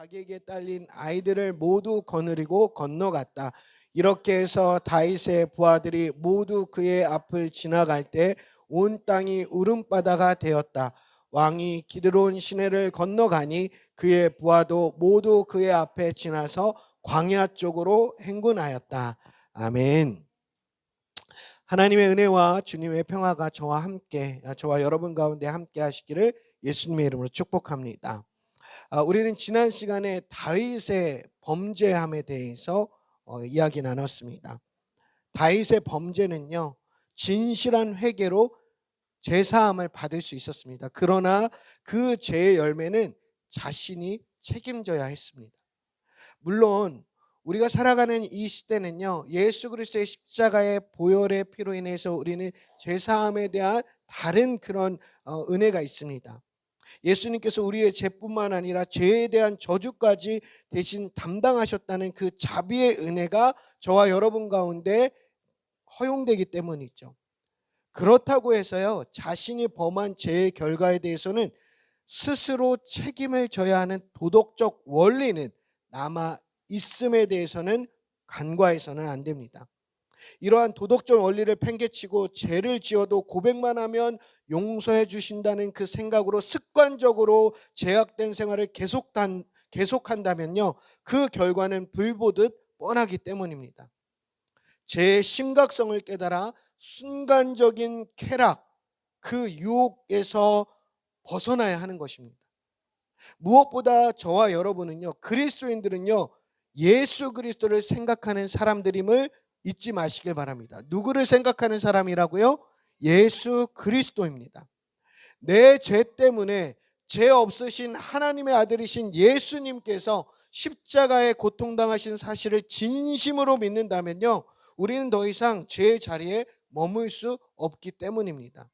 자기에게 딸린 아이들을 모두 거느리고 건너갔다. 이렇게 해서 다윗의 부하들이 모두 그의 앞을 지나갈 때 온 땅이 울음바다가 되었다. 왕이 기드론 시내를 건너가니 그의 부하도 모두 그의 앞에 지나서 광야 쪽으로 행군하였다. 아멘. 하나님의 은혜와 주님의 평화가 저와 함께 저와 여러분 가운데 함께 하시기를 예수님의 이름으로 축복합니다. 아, 우리는 지난 시간에 다윗의 범죄함에 대해서 어, 이야기 나눴습니다. 다윗의 범죄는요 진실한 회개로 죄사함을 받을 수 있었습니다. 그러나 그 죄의 열매는 자신이 책임져야 했습니다. 물론 우리가 살아가는 이 시대는요 예수 그리스도의 십자가의 보혈의 피로 인해서 우리는 죄 사함에 대한 다른 그런 어, 은혜가 있습니다. 예수님께서 우리의 죄뿐만 아니라 죄에 대한 저주까지 대신 담당하셨다는 그 자비의 은혜가 저와 여러분 가운데 허용되기 때문이죠. 그렇다고 해서요, 자신이 범한 죄의 결과에 대해서는 스스로 책임을 져야 하는 도덕적 원리는 남아 있음에 대해서는 간과해서는 안 됩니다. 이러한 도덕적 원리를 팽개치고 죄를 지어도 고백만 하면 용서해 주신다는 그 생각으로 습관적으로 제약된 생활을 계속한, 계속한다면요. 그 결과는 불보듯 뻔하기 때문입니다. 죄의 심각성을 깨달아 순간적인 쾌락, 그 유혹에서 벗어나야 하는 것입니다. 무엇보다 저와 여러분은요, 그리스도인들은요, 예수 그리스도를 생각하는 사람들임을 잊지 마시길 바랍니다. 누구를 생각하는 사람이라고요? 예수 그리스도입니다. 내 죄 때문에 죄 없으신 하나님의 아들이신 예수님께서 십자가에 고통당하신 사실을 진심으로 믿는다면요. 우리는 더 이상 죄의 자리에 머물 수 없기 때문입니다.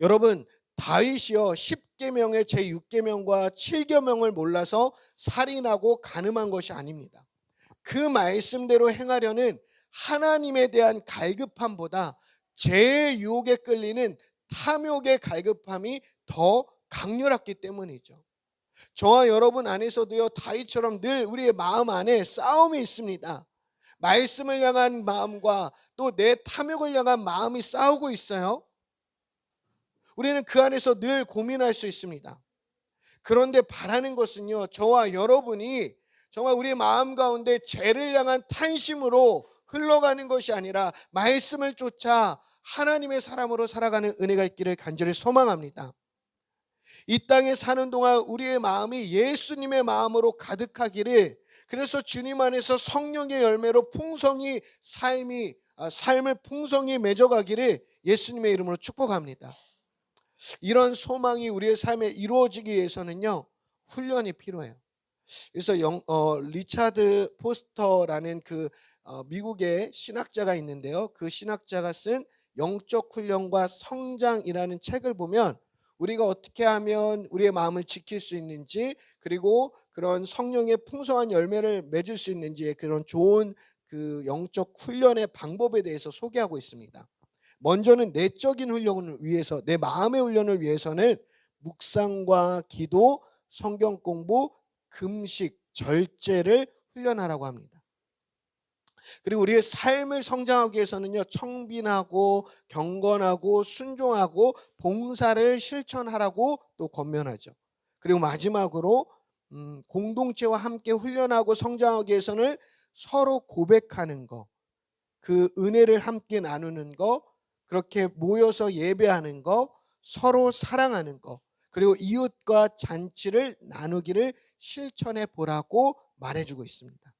여러분, 다윗이요 10계명의 제 6계명과 7계명을 몰라서 살인하고 간음한 것이 아닙니다. 그 말씀대로 행하려는 하나님에 대한 갈급함보다 죄의 유혹에 끌리는 탐욕의 갈급함이 더 강렬했기 때문이죠. 저와 여러분 안에서도요 다윗처럼 늘 우리의 마음 안에 싸움이 있습니다. 말씀을 향한 마음과 또 내 탐욕을 향한 마음이 싸우고 있어요. 우리는 그 안에서 늘 고민할 수 있습니다. 그런데 바라는 것은요, 저와 여러분이 정말 우리 마음 가운데 죄를 향한 탄심으로 흘러가는 것이 아니라 말씀을 쫓아 하나님의 사람으로 살아가는 은혜가 있기를 간절히 소망합니다. 이 땅에 사는 동안 우리의 마음이 예수님의 마음으로 가득하기를 그래서 주님 안에서 성령의 열매로 풍성히 삶이 아, 삶을 풍성히 맺어가기를 예수님의 이름으로 축복합니다. 이런 소망이 우리의 삶에 이루어지기 위해서는요 훈련이 필요해요. 그래서 영, 어, 리차드 포스터라는 그 어, 미국의 신학자가 있는데요. 그 신학자가 쓴 영적 훈련과 성장이라는 책을 보면 우리가 어떻게 하면 우리의 마음을 지킬 수 있는지 그리고 그런 성령의 풍성한 열매를 맺을 수 있는지의 그런 좋은 그 영적 훈련의 방법에 대해서 소개하고 있습니다. 먼저는 내적인 훈련을 위해서 내 마음의 훈련을 위해서는 묵상과 기도, 성경 공부, 금식, 절제를 훈련하라고 합니다. 그리고 우리의 삶을 성장하기 위해서는요, 청빈하고 경건하고 순종하고 봉사를 실천하라고 또 권면하죠. 그리고 마지막으로 음, 공동체와 함께 훈련하고 성장하기 위해서는 서로 고백하는 거, 그 은혜를 함께 나누는 거, 그렇게 모여서 예배하는 거, 서로 사랑하는 거, 그리고 이웃과 잔치를 나누기를 실천해 보라고 말해주고 있습니다.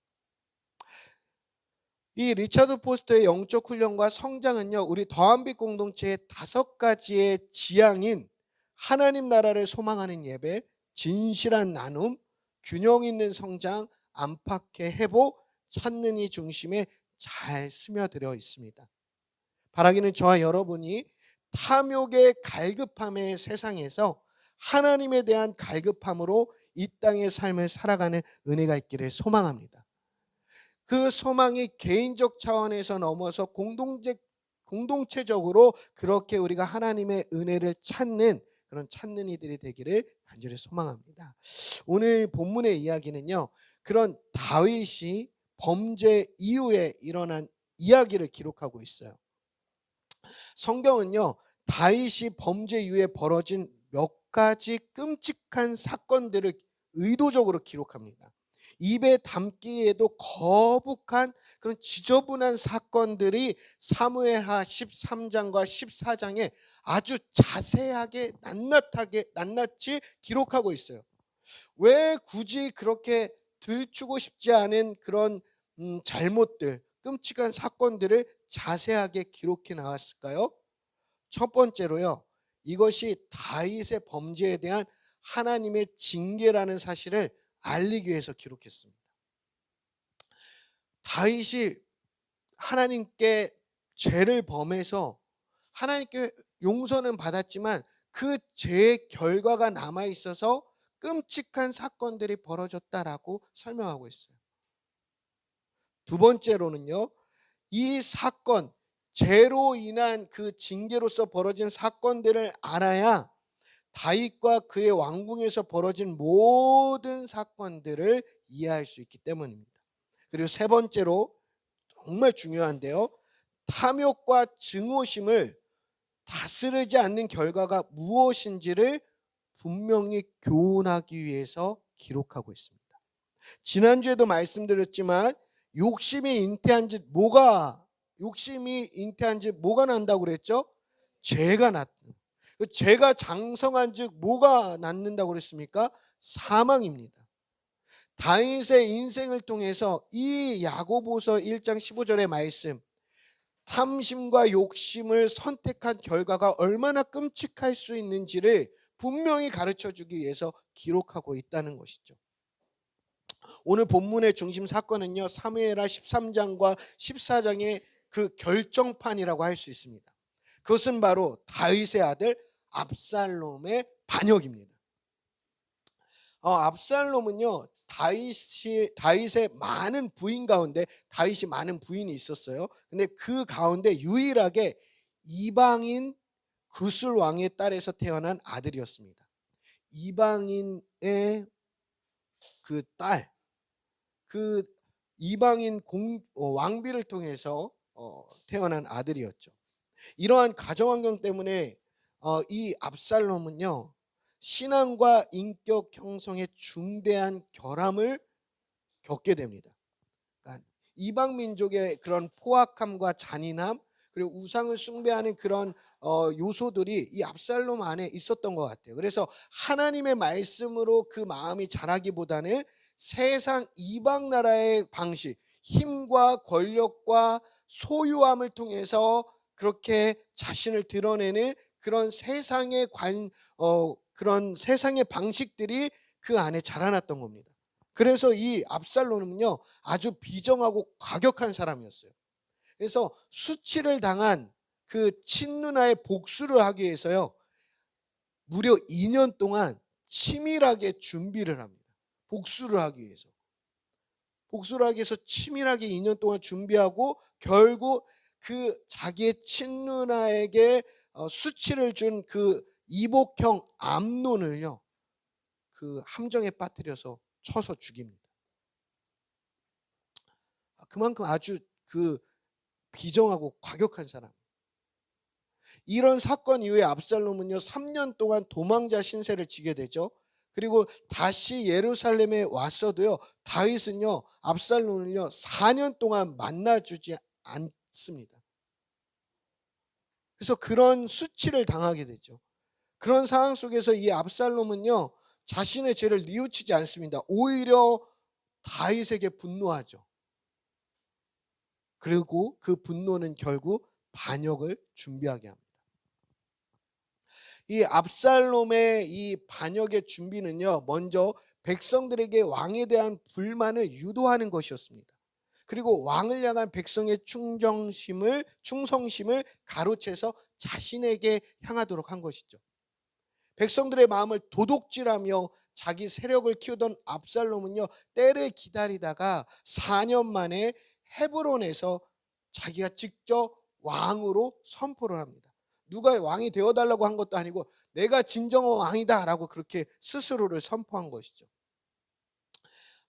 이 리차드 포스터의 영적 훈련과 성장은요, 우리 더한빛 공동체의 다섯 가지의 지향인 하나님 나라를 소망하는 예배, 진실한 나눔, 균형 있는 성장, 안팎의 회복, 찾는 이 중심에 잘 스며들어 있습니다. 바라기는 저와 여러분이 탐욕의 갈급함의 세상에서 하나님에 대한 갈급함으로 이 땅의 삶을 살아가는 은혜가 있기를 소망합니다. 그 소망이 개인적 차원에서 넘어서 공동체, 공동체적으로 그렇게 우리가 하나님의 은혜를 찾는 그런 찾는 이들이 되기를 간절히 소망합니다. 오늘 본문의 이야기는요. 그런 다윗이 범죄 이후에 일어난 이야기를 기록하고 있어요. 성경은요. 다윗이 범죄 이후에 벌어진 몇 가지 끔찍한 사건들을 의도적으로 기록합니다. 입에 담기에도 거북한 그런 지저분한 사건들이 사무엘하 13장과 14장에 아주 자세하게 낱낱하게 낱낱이 기록하고 있어요. 왜 굳이 그렇게 들추고 싶지 않은 그런 음, 잘못들, 끔찍한 사건들을 자세하게 기록해 나왔을까요? 첫 번째로요. 이것이 다윗의 범죄에 대한 하나님의 징계라는 사실을 알리기 위해서 기록했습니다. 다윗이 하나님께 죄를 범해서 하나님께 용서는 받았지만 그 죄의 결과가 남아 있어서 끔찍한 사건들이 벌어졌다라고 설명하고 있어요. 두 번째로는요. 이 사건 죄로 인한 그 징계로서 벌어진 사건들을 알아야 다윗과 그의 왕궁에서 벌어진 모든 사건들을 이해할 수 있기 때문입니다. 그리고 세 번째로 정말 중요한데요. 탐욕과 증오심을 다스리지 않는 결과가 무엇인지를 분명히 교훈하기 위해서 기록하고 있습니다. 지난주에도 말씀드렸지만 욕심이 잉태한 지 뭐가 욕심이 잉태한 지 뭐가 난다고 그랬죠? 죄가 났. 그 죄가 장성한 즉 뭐가 낳는다고 그랬습니까? 사망입니다. 다윗의 인생을 통해서 이 야고보서 1장 15절의 말씀 탐심과 욕심을 선택한 결과가 얼마나 끔찍할 수 있는지를 분명히 가르쳐 주기 위해서 기록하고 있다는 것이죠. 오늘 본문의 중심 사건은요. 사무엘하 13장과 14장의 그 결정판이라고 할 수 있습니다. 그것은 바로 다윗의 아들 압살롬의 반역입니다. 어, 압살롬은요. 다윗이 다윗의 많은 부인 가운데 다윗이 많은 부인이 있었어요. 근데 그 가운데 유일하게 이방인 구슬 왕의 딸에서 태어난 아들이었습니다. 이방인의 그 딸, 그 이방인 공, 어, 왕비를 통해서 어, 태어난 아들이었죠. 이러한 가정 환경 때문에 어, 이 압살롬은요 신앙과 인격 형성에 중대한 결함을 겪게 됩니다. 그러니까 이방 민족의 그런 포악함과 잔인함 그리고 우상을 숭배하는 그런 어, 요소들이 이 압살롬 안에 있었던 것 같아요. 그래서 하나님의 말씀으로 그 마음이 자라기보다는 세상 이방 나라의 방식, 힘과 권력과 소유함을 통해서 그렇게 자신을 드러내는 그런 세상의 관, 어, 그런 세상의 방식들이 그 안에 자라났던 겁니다. 그래서 이 압살롬은요 아주 비정하고 과격한 사람이었어요. 그래서 수치를 당한 그 친누나의 복수를 하기 위해서요 무려 2년 동안 치밀하게 준비를 합니다. 복수를 하기 위해서. 위해서 치밀하게 2년 동안 준비하고 결국 그 자기의 친누나에게 어, 수치를 준 그 이복형 암론을요 그 함정에 빠뜨려서 쳐서 죽입니다. 그만큼 아주 그 비정하고 과격한 사람. 이런 사건 이후에 압살롬은요 3년 동안 도망자 신세를 지게 되죠. 그리고 다시 예루살렘에 왔어도요 다윗은요 압살롬을요 4년 동안 만나 주지 않습니다. 그래서 그런 수치를 당하게 되죠. 그런 상황 속에서 이 압살롬은요 자신의 죄를 뉘우치지 않습니다. 오히려 다윗에게 분노하죠. 그리고 그 분노는 결국 반역을 준비하게 합니다. 이 압살롬의 이 반역의 준비는요, 먼저 백성들에게 왕에 대한 불만을 유도하는 것이었습니다. 그리고 왕을 향한 백성의 충정심을 충성심을 가로채서 자신에게 향하도록 한 것이죠. 백성들의 마음을 도둑질하며 자기 세력을 키우던 압살롬은요 때를 기다리다가 4년 만에 헤브론에서 자기가 직접 왕으로 선포를 합니다. 누가 왕이 되어 달라고 한 것도 아니고 내가 진정한 왕이다라고 그렇게 스스로를 선포한 것이죠.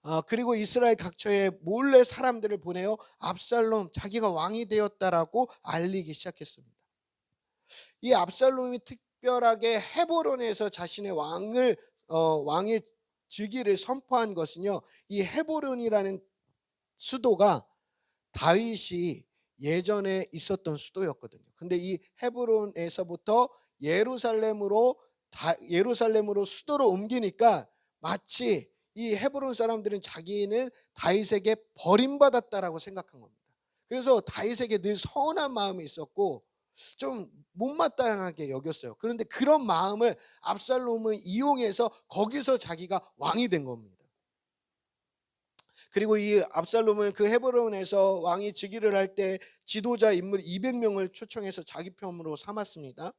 아, 그리고 이스라엘 각처에 몰래 사람들을 보내어 압살롬 자기가 왕이 되었다라고 알리기 시작했습니다. 이 압살롬이 특별하게 헤보론에서 자신의 왕을 어, 왕의 즉위를 선포한 것은요. 이 헤보론이라는 수도가 다윗이 예전에 있었던 수도였거든요. 근데 이 헤브론에서부터 예루살렘으로 다, 예루살렘으로 수도로 옮기니까 마치 이 헤브론 사람들은 자기는 다윗에게 버림받았다라고 생각한 겁니다. 그래서 다윗에게 늘 서운한 마음이 있었고 좀 못마땅하게 여겼어요. 그런데 그런 마음을 압살롬을 이용해서 거기서 자기가 왕이 된 겁니다. 그리고 이 압살롬은 그 헤브론에서 왕이 즉위를 할 때 지도자 인물 200명을 초청해서 자기 편으로 삼았습니다.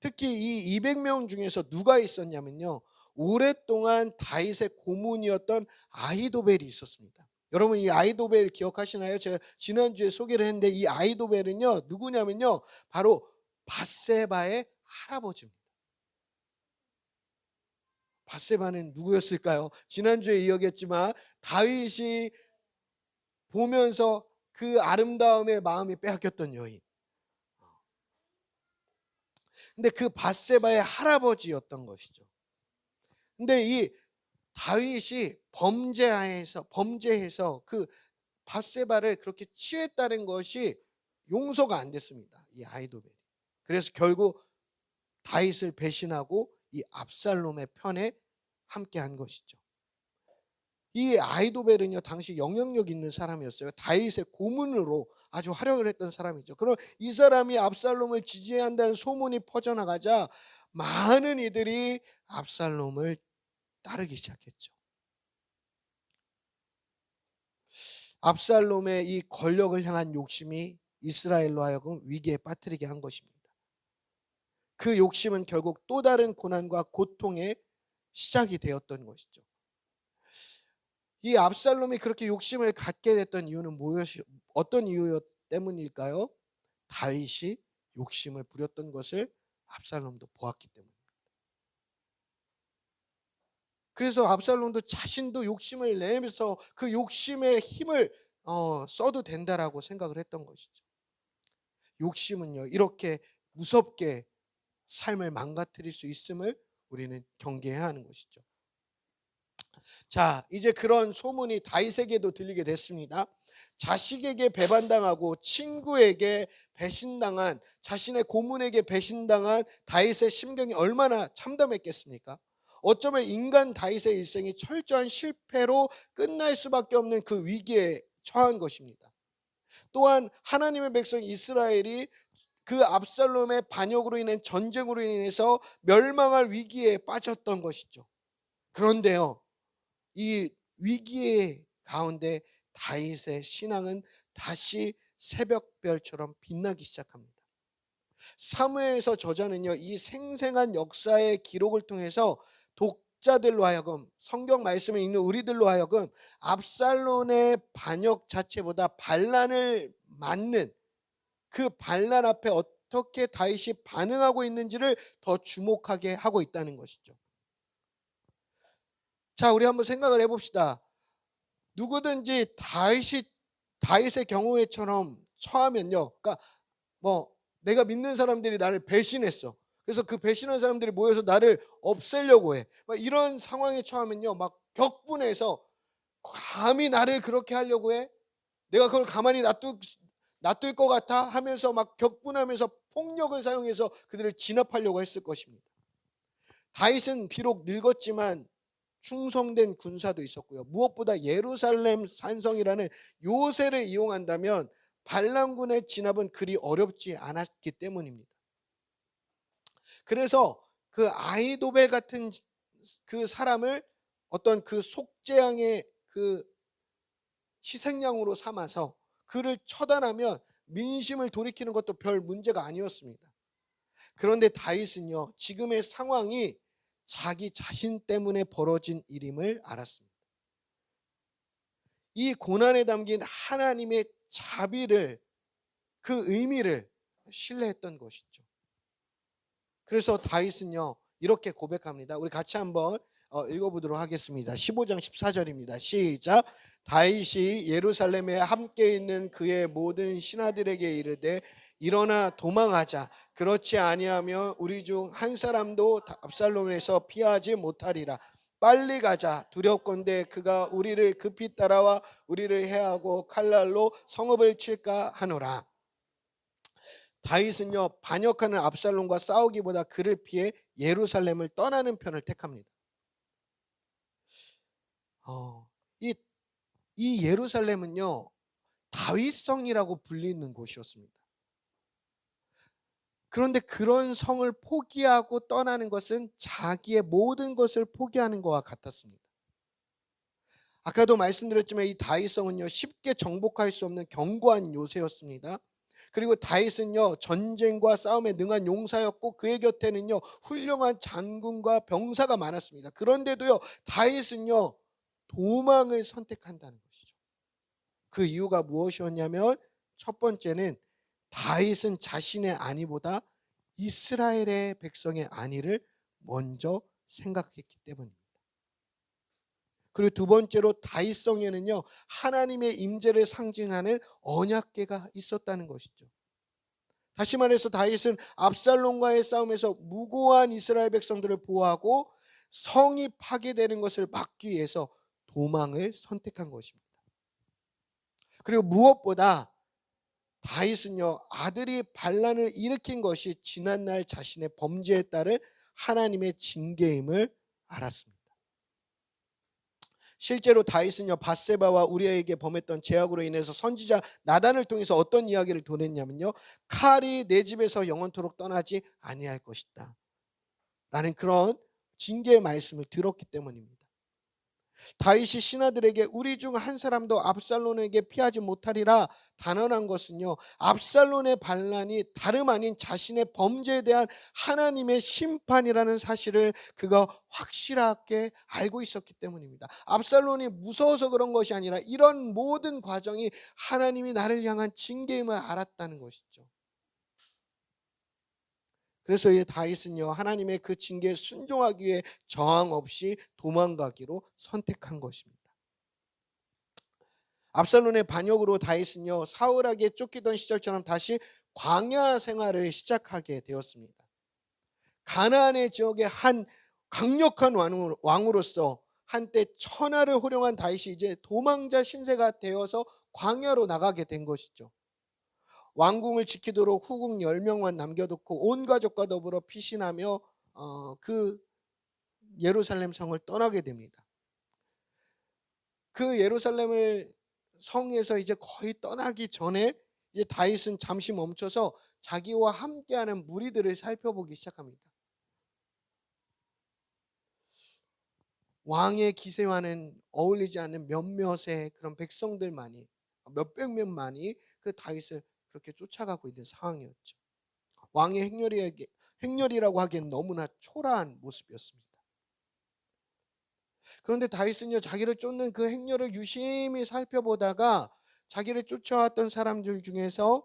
특히 이 200명 중에서 누가 있었냐면요. 오랫동안 다윗의 고문이었던 아이도벨이 있었습니다. 여러분 이 아이도벨 기억하시나요? 제가 지난주에 소개를 했는데 이 아이도벨은요. 누구냐면요. 바로 바세바의 할아버지입니다. 바세바는 누구였을까요? 지난주에 이야기했지만 다윗이 보면서 그 아름다움의 마음이 빼앗겼던 여인. 근데 그 바세바의 할아버지였던 것이죠. 근데 이 다윗이 범죄해서 범죄해서 그 바세바를 그렇게 취했다는 것이 용서가 안 됐습니다. 이 아이도벨이. 그래서 결국 다윗을 배신하고 이 압살롬의 편에 함께 한 것이죠. 이 아이도벨은요 당시 영향력 있는 사람이었어요. 다윗의 고문으로 아주 활약을 했던 사람이죠. 그럼 이 사람이 압살롬을 지지한다는 소문이 퍼져나가자 많은 이들이 압살롬을 따르기 시작했죠. 압살롬의 이 권력을 향한 욕심이 이스라엘로 하여금 위기에 빠뜨리게 한 것입니다. 그 욕심은 결국 또 다른 고난과 고통의 시작이 되었던 것이죠. 이 압살롬이 그렇게 욕심을 갖게 됐던 이유는 무엇이 어떤 이유 때문일까요? 다윗이 욕심을 부렸던 것을 압살롬도 보았기 때문입니다. 그래서 압살롬도 자신도 욕심을 내면서 그 욕심의 힘을 어, 써도 된다라고 생각을 했던 것이죠. 욕심은요 이렇게 무섭게 삶을 망가뜨릴 수 있음을 우리는 경계해야 하는 것이죠. 자, 이제 그런 소문이 다윗에게도 들리게 됐습니다. 자식에게 배반당하고 친구에게 배신당한 자신의 고문에게 배신당한 다윗의 심경이 얼마나 참담했겠습니까? 어쩌면 인간 다윗의 일생이 철저한 실패로 끝날 수밖에 없는 그 위기에 처한 것입니다. 또한 하나님의 백성 이스라엘이 그 압살롬의 반역으로 인한 전쟁으로 인해서 멸망할 위기에 빠졌던 것이죠. 그런데요, 이 위기의 가운데 다윗의 신앙은 다시 새벽별처럼 빛나기 시작합니다. 사무엘서 저자는요, 이 생생한 역사의 기록을 통해서 독자들로 하여금 성경 말씀을 읽는 우리들로 하여금 압살론의 반역 자체보다 반란을 맞는 그 반란 앞에 어떻게 다윗이 반응하고 있는지를 더 주목하게 하고 있다는 것이죠. 자, 우리 한번 생각을 해봅시다. 누구든지 다윗이 다윗의 경우에처럼 처하면요. 그러니까 뭐 내가 믿는 사람들이 나를 배신했어. 그래서 그 배신한 사람들이 모여서 나를 없애려고 해. 막 이런 상황에 처하면요. 막 격분해서 감히 나를 그렇게 하려고 해. 내가 그걸 가만히 놔두, 놔둘 것 같아 하면서 막 격분하면서 폭력을 사용해서 그들을 진압하려고 했을 것입니다. 다윗은 비록 늙었지만 충성된 군사도 있었고요. 무엇보다 예루살렘 산성이라는 요새를 이용한다면 반란군의 진압은 그리 어렵지 않았기 때문입니다. 그래서 그 아이도벨 같은 그 사람을 어떤 그 속죄양의 그 희생양으로 삼아서 그를 처단하면 민심을 돌이키는 것도 별 문제가 아니었습니다. 그런데 다윗은요, 지금의 상황이 자기 자신 때문에 벌어진 일임을 알았습니다. 이 고난에 담긴 하나님의 자비를 그 의미를 신뢰했던 것이죠. 그래서 다윗은요 이렇게 고백합니다. 우리 같이 한번 어, 읽어보도록 하겠습니다. 15장 14절입니다. 시작. 다윗이 예루살렘에 함께 있는 그의 모든 신하들에게 이르되 일어나 도망하자. 그렇지 아니하면 우리 중 한 사람도 압살롬에서 피하지 못하리라. 빨리 가자. 두렵건대 그가 우리를 급히 따라와 우리를 해하고 칼날로 성읍을 칠까 하노라. 다윗은요 반역하는 압살롬과 싸우기보다 그를 피해 예루살렘을 떠나는 편을 택합니다. 어, 이, 이 예루살렘은요 다윗성이라고 불리는 곳이었습니다. 그런데 그런 성을 포기하고 떠나는 것은 자기의 모든 것을 포기하는 것과 같았습니다. 아까도 말씀드렸지만 이 다윗성은요 쉽게 정복할 수 없는 견고한 요새였습니다. 그리고 다윗은요 전쟁과 싸움에 능한 용사였고 그의 곁에는요 훌륭한 장군과 병사가 많았습니다. 그런데도요 다윗은요 도망을 선택한다는 것이죠. 그 이유가 무엇이었냐면 첫 번째는 다윗은 자신의 안위보다 이스라엘의 백성의 안위를 먼저 생각했기 때문입니다. 그리고 두 번째로 다윗성에는요 하나님의 임재를 상징하는 언약궤가 있었다는 것이죠. 다시 말해서 다윗은 압살롬과의 싸움에서 무고한 이스라엘 백성들을 보호하고 성이 파괴되는 것을 막기 위해서 도망을 선택한 것입니다. 그리고 무엇보다 다윗은요 아들이 반란을 일으킨 것이 지난날 자신의 범죄에 따른 하나님의 징계임을 알았습니다. 실제로 다윗은요 바세바와 우리에게 범했던 죄악으로 인해서 선지자 나단을 통해서 어떤 이야기를 도냈냐면요 칼이 내 집에서 영원토록 떠나지 아니할 것이다 라는 그런 징계의 말씀을 들었기 때문입니다. 다윗이 신하들에게 우리 중 한 사람도 압살론에게 피하지 못하리라 단언한 것은요. 압살론의 반란이 다름 아닌 자신의 범죄에 대한 하나님의 심판이라는 사실을 그가 확실하게 알고 있었기 때문입니다. 압살론이 무서워서 그런 것이 아니라 이런 모든 과정이 하나님이 나를 향한 징계임을 알았다는 것이죠. 그래서 이 다윗은요 하나님의 그 징계에 순종하기 위해 저항 없이 도망가기로 선택한 것입니다. 압살론의 반역으로 다윗은요 사울에게 쫓기던 시절처럼 다시 광야 생활을 시작하게 되었습니다. 가나안의 지역의 한 강력한 왕으로서 한때 천하를 호령한 다윗이 이제 도망자 신세가 되어서 광야로 나가게 된 것이죠. 왕궁을 지키도록 후궁 10명만 남겨두고 온 가족과 더불어 피신하며 어, 그 예루살렘 성을 떠나게 됩니다. 그 예루살렘을 성에서 이제 거의 떠나기 전에 이제 다윗은 잠시 멈춰서 자기와 함께하는 무리들을 살펴보기 시작합니다. 왕의 기세와는 어울리지 않는 몇몇의 그런 백성들만이 몇백 명만이 그 다윗을 그렇게 쫓아가고 있는 상황이었죠. 왕의 행렬이에게 행렬이라고 하기엔 너무나 초라한 모습이었습니다. 그런데 다윗은요 자기를 쫓는 그 행렬을 유심히 살펴보다가 자기를 쫓아왔던 사람들 중에서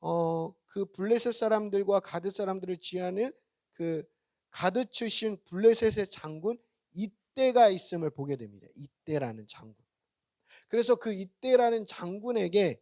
어, 그 블레셋 사람들과 가드 사람들을 지하는 그 가드 출신 블레셋의 장군 이때가 있음을 보게 됩니다. 이때라는 장군. 그래서 그 이때라는 장군에게 어,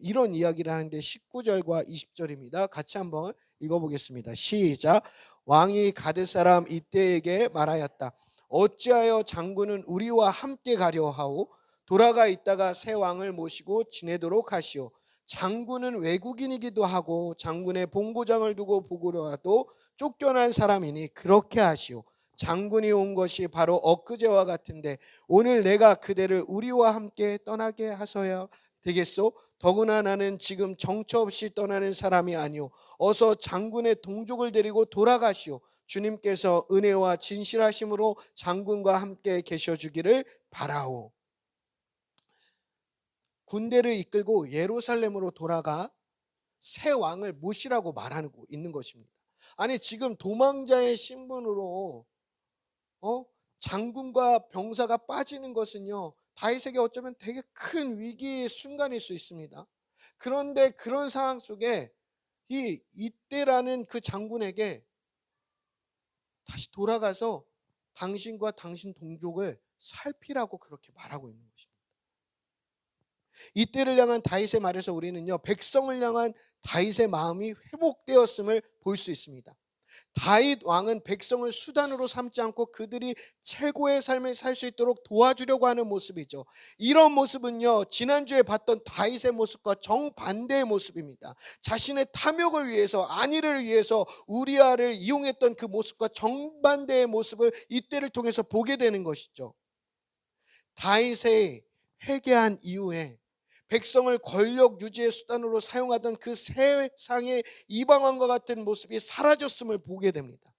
이런 이야기를 하는데 19절과 20절입니다. 같이 한번 읽어보겠습니다. 시작. 왕이 가드 사람 이때에게 말하였다. 어찌하여 장군은 우리와 함께 가려 하오? 돌아가 있다가 새 왕을 모시고 지내도록 하시오. 장군은 외국인이기도 하고 장군의 본고장을 두고 보고라도 쫓겨난 사람이니 그렇게 하시오. 장군이 온 것이 바로 엊그제와 같은데 오늘 내가 그대를 우리와 함께 떠나게 하서야 되겠소? 더구나 나는 지금 정처 없이 떠나는 사람이 아니오. 어서 장군의 동족을 데리고 돌아가시오. 주님께서 은혜와 진실하심으로 장군과 함께 계셔 주기를 바라오. 군대를 이끌고 예루살렘으로 돌아가 새 왕을 모시라고 말하고 있는 것입니다. 아니 지금 도망자의 신분으로 어? 장군과 병사가 빠지는 것은요. 다윗에게 어쩌면 되게 큰 위기의 순간일 수 있습니다. 그런데 그런 상황 속에 이 이때라는 그 장군에게 다시 돌아가서 당신과 당신 동족을 살피라고 그렇게 말하고 있는 것입니다. 이때를 향한 다윗의 말에서 우리는요 백성을 향한 다윗의 마음이 회복되었음을 볼 수 있습니다. 다윗 왕은 백성을 수단으로 삼지 않고 그들이 최고의 삶을 살 수 있도록 도와주려고 하는 모습이죠. 이런 모습은요 지난주에 봤던 다윗의 모습과 정반대의 모습입니다. 자신의 탐욕을 위해서 안위를 위해서 우리아를 이용했던 그 모습과 정반대의 모습을 이때를 통해서 보게 되는 것이죠. 다윗의 회개한 이후에 백성을 권력 유지의 수단으로 사용하던 그 세상의 이방왕과 같은 모습이 사라졌음을 보게 됩니다.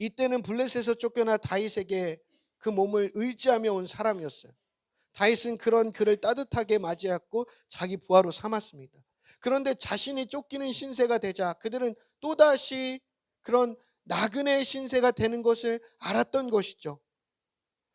이때는 블레셋에서 쫓겨나 다윗에게 그 몸을 의지하며 온 사람이었어요. 다윗은 그런 그를 따뜻하게 맞이했고 자기 부하로 삼았습니다. 그런데 자신이 쫓기는 신세가 되자 그들은 또다시 그런 나그네의 신세가 되는 것을 알았던 것이죠.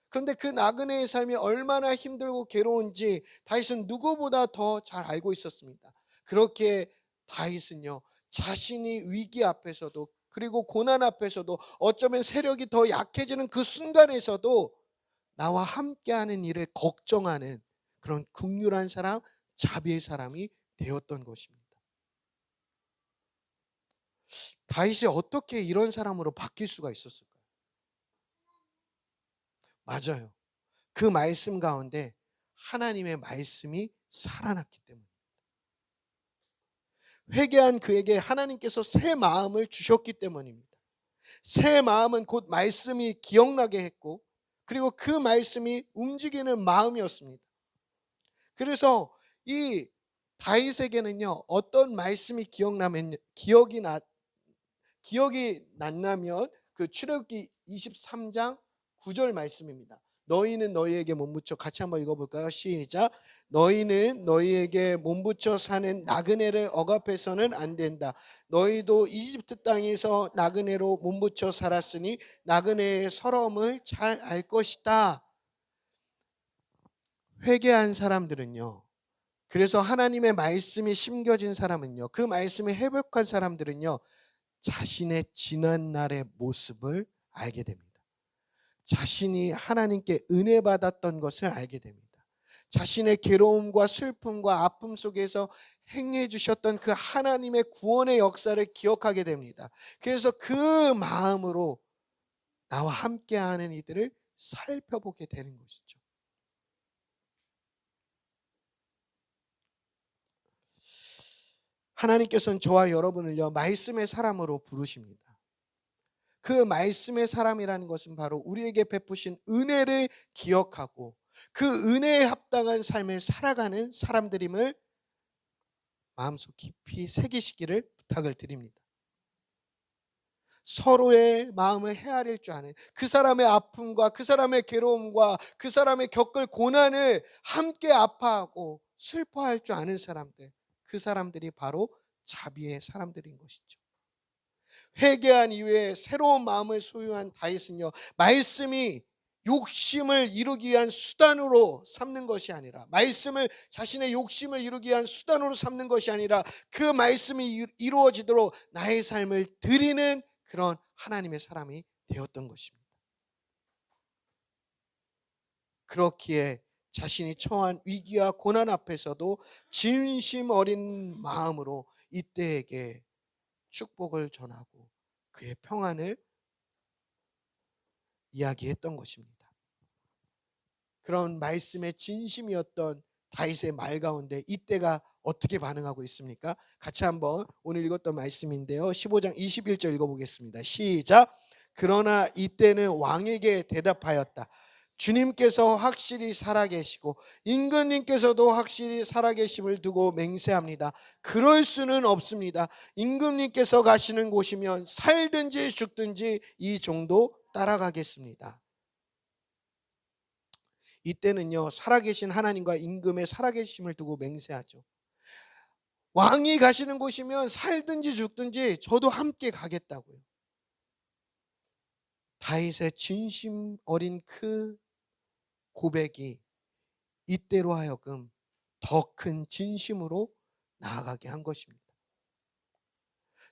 그런데 그 나그네의 삶이 얼마나 힘들고 괴로운지 다윗은 누구보다 더 잘 알고 있었습니다. 그렇게 다윗은요 자신이 위기 앞에서도 그리고 고난 앞에서도 어쩌면 세력이 더 약해지는 그 순간에서도 나와 함께하는 일을 걱정하는 그런 극률한 사람, 자비의 사람이 되었던 것입니다. 다윗이 어떻게 이런 사람으로 바뀔 수가 있었을까요? 맞아요. 그 말씀 가운데 하나님의 말씀이 살아났기 때문입니다. 회개한 그에게 하나님께서 새 마음을 주셨기 때문입니다. 새 마음은 곧 말씀이 기억나게 했고 그리고 그 말씀이 움직이는 마음이었습니다. 그래서 이 다윗에게는요 어떤 말씀이 기억나면 기억이 나 기억이 났냐면 그 출애굽기 23장 9절 말씀입니다. 너희는 너희에게 몸붙여 같이 한번 읽어볼까요? 시작. 너희는 너희에게 몸붙여 사는 나그네를 억압해서는 안 된다. 너희도 이집트 땅에서 나그네로 몸붙여 살았으니 나그네의 서러움을 잘 알 것이다. 회개한 사람들은요. 그래서 하나님의 말씀이 심겨진 사람은요. 그 말씀이 회복한 사람들은요. 자신의 지난 날의 모습을 알게 됩니다. 자신이 하나님께 은혜 받았던 것을 알게 됩니다. 자신의 괴로움과 슬픔과 아픔 속에서 행해 주셨던 그 하나님의 구원의 역사를 기억하게 됩니다. 그래서 그 마음으로 나와 함께하는 이들을 살펴보게 되는 것이죠. 하나님께서는 저와 여러분을요 말씀의 사람으로 부르십니다. 그 말씀의 사람이라는 것은 바로 우리에게 베푸신 은혜를 기억하고 그 은혜에 합당한 삶을 살아가는 사람들임을 마음속 깊이 새기시기를 부탁을 드립니다. 서로의 마음을 헤아릴 줄 아는 그 사람의 아픔과 그 사람의 괴로움과 그 사람의 겪을 고난을 함께 아파하고 슬퍼할 줄 아는 사람들 그 사람들이 바로 자비의 사람들인 것이죠. 회개한 이후에 새로운 마음을 소유한 다윗은요 말씀이 욕심을 이루기 위한 수단으로 삼는 것이 아니라 말씀을 자신의 욕심을 이루기 위한 수단으로 삼는 것이 아니라 그 말씀이 이루어지도록 나의 삶을 드리는 그런 하나님의 사람이 되었던 것입니다. 그렇기에 자신이 처한 위기와 고난 앞에서도 진심 어린 마음으로 이때에게 축복을 전하고 그의 평안을 이야기했던 것입니다. 그런 말씀의 진심이었던 다윗의 말 가운데 이때가 어떻게 반응하고 있습니까? 같이 한번 오늘 읽었던 말씀인데요. 15장 21절 읽어보겠습니다. 시작. 그러나 이때는 왕에게 대답하였다. 주님께서 확실히 살아계시고 임금님께서도 확실히 살아계심을 두고 맹세합니다. 그럴 수는 없습니다. 임금님께서 가시는 곳이면 살든지 죽든지 이 정도 따라가겠습니다. 이때는요 살아계신 하나님과 임금의 살아계심을 두고 맹세하죠. 왕이 가시는 곳이면 살든지 죽든지 저도 함께 가겠다고요. 다윗의 진심 어린 그 고백이 이때로 하여금 더 큰 진심으로 나아가게 한 것입니다.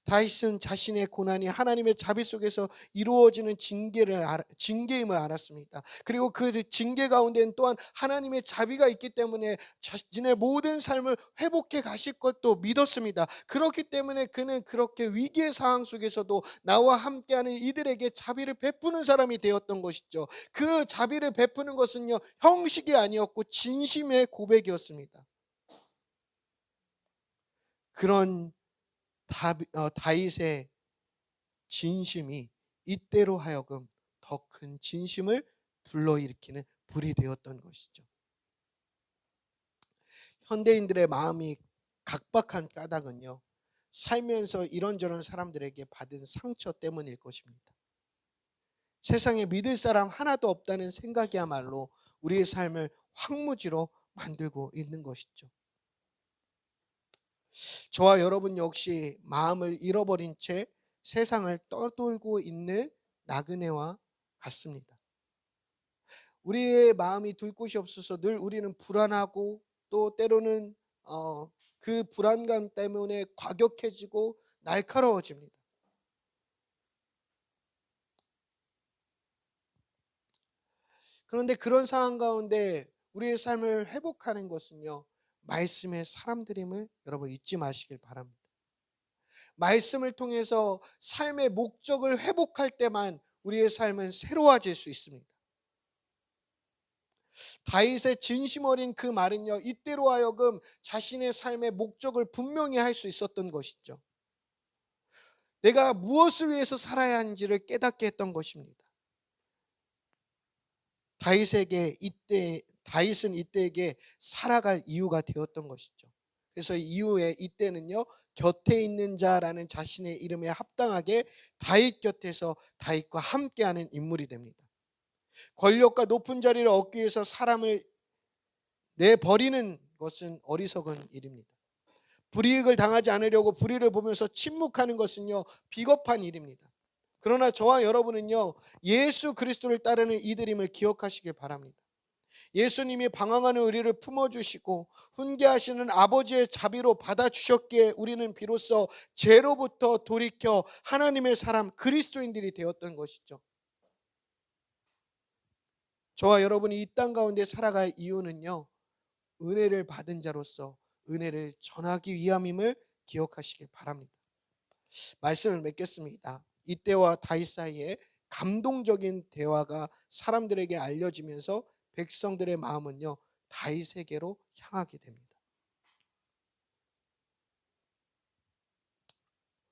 다윗은 자신의 고난이 하나님의 자비 속에서 이루어지는 징계를 징계임을 알았습니다. 그리고 그 징계 가운데는 또한 하나님의 자비가 있기 때문에 자신의 모든 삶을 회복해 가실 것도 믿었습니다. 그렇기 때문에 그는 그렇게 위기의 상황 속에서도 나와 함께하는 이들에게 자비를 베푸는 사람이 되었던 것이죠. 그 자비를 베푸는 것은요 형식이 아니었고 진심의 고백이었습니다. 그런 다, 어, 다윗의 진심이 이때로 하여금 더 큰 진심을 불러일으키는 불이 되었던 것이죠. 현대인들의 마음이 각박한 까닭은요. 살면서 이런저런 사람들에게 받은 상처 때문일 것입니다. 세상에 믿을 사람 하나도 없다는 생각이야말로 우리의 삶을 황무지로 만들고 있는 것이죠. 저와 여러분 역시 마음을 잃어버린 채 세상을 떠돌고 있는 나그네와 같습니다. 우리의 마음이 둘 곳이 없어서 늘 우리는 불안하고 또 때로는 어, 그 불안감 때문에 과격해지고 날카로워집니다. 그런데 그런 상황 가운데 우리의 삶을 회복하는 것은요. 말씀의 사람들임을 여러분 잊지 마시길 바랍니다. 말씀을 통해서 삶의 목적을 회복할 때만 우리의 삶은 새로워질 수 있습니다. 다윗의 진심 어린 그 말은요, 이때로 하여금 자신의 삶의 목적을 분명히 할 수 있었던 것이죠. 내가 무엇을 위해서 살아야 하는지를 깨닫게 했던 것입니다. 다윗에게 이때 다윗은 이때에게 살아갈 이유가 되었던 것이죠. 그래서 이후에 이때는요 곁에 있는 자라는 자신의 이름에 합당하게 다윗 곁에서 다윗과 함께하는 인물이 됩니다. 권력과 높은 자리를 얻기 위해서 사람을 내버리는 것은 어리석은 일입니다. 불이익을 당하지 않으려고 불의를 보면서 침묵하는 것은요 비겁한 일입니다. 그러나 저와 여러분은요 예수 그리스도를 따르는 이들임을 기억하시길 바랍니다. 예수님이 방황하는 우리를 품어주시고 훈계하시는 아버지의 자비로 받아주셨기에 우리는 비로소 죄로부터 돌이켜 하나님의 사람 그리스도인들이 되었던 것이죠. 저와 여러분이 이 땅 가운데 살아갈 이유는요. 은혜를 받은 자로서 은혜를 전하기 위함임을 기억하시길 바랍니다. 말씀을 맺겠습니다. 이때와 다윗 사이에 감동적인 대화가 사람들에게 알려지면서 백성들의 마음은요 다윗에게로 향하게 됩니다.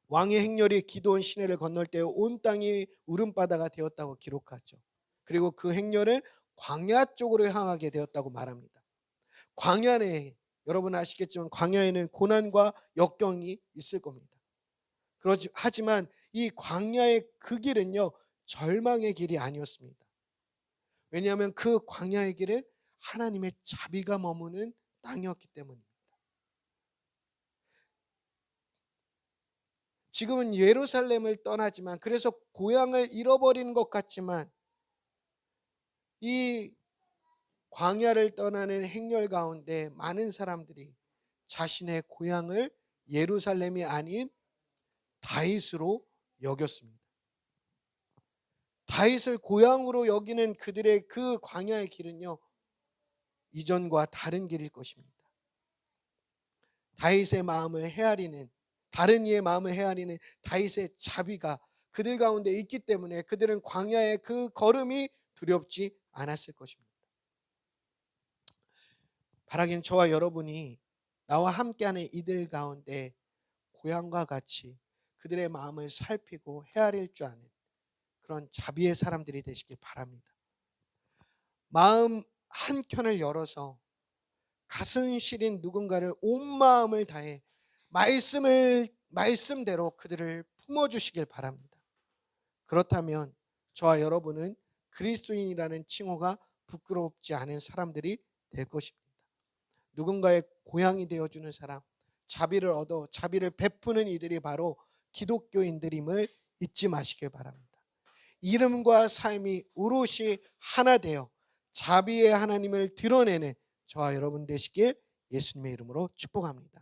왕의 행렬이 기도원 시내를 건널 때 온 땅이 울음바다가 되었다고 기록하죠. 그리고 그 행렬은 광야 쪽으로 향하게 되었다고 말합니다. 광야에 여러분 아시겠지만 광야에는 고난과 역경이 있을 겁니다. 그렇지 하지만 이 광야의 그 길은요 절망의 길이 아니었습니다. 왜냐하면 그 광야의 길은 하나님의 자비가 머무는 땅이었기 때문입니다. 지금은 예루살렘을 떠나지만 그래서 고향을 잃어버리는 것 같지만 이 광야를 떠나는 행렬 가운데 많은 사람들이 자신의 고향을 예루살렘이 아닌 다윗으로 여겼습니다. 다윗을 고향으로 여기는 그들의 그 광야의 길은요. 이전과 다른 길일 것입니다. 다윗의 마음을 헤아리는 다른 이의 마음을 헤아리는 다윗의 자비가 그들 가운데 있기 때문에 그들은 광야의 그 걸음이 두렵지 않았을 것입니다. 바라긴 저와 여러분이 나와 함께하는 이들 가운데 고향과 같이 그들의 마음을 살피고 헤아릴 줄 아는 그런 자비의 사람들이 되시길 바랍니다. 마음 한 켠을 열어서 가슴 시린 누군가를 온 마음을 다해 말씀을 말씀대로 그들을 품어 주시길 바랍니다. 그렇다면 저와 여러분은 그리스도인이라는 칭호가 부끄럽지 않은 사람들이 될 것입니다. 누군가의 고향이 되어 주는 사람, 자비를 얻어 자비를 베푸는 이들이 바로 기독교인들임을 잊지 마시길 바랍니다. 이름과 삶이 오롯이 하나 되어 자비의 하나님을 드러내는 저와 여러분 되시길 예수님의 이름으로 축복합니다.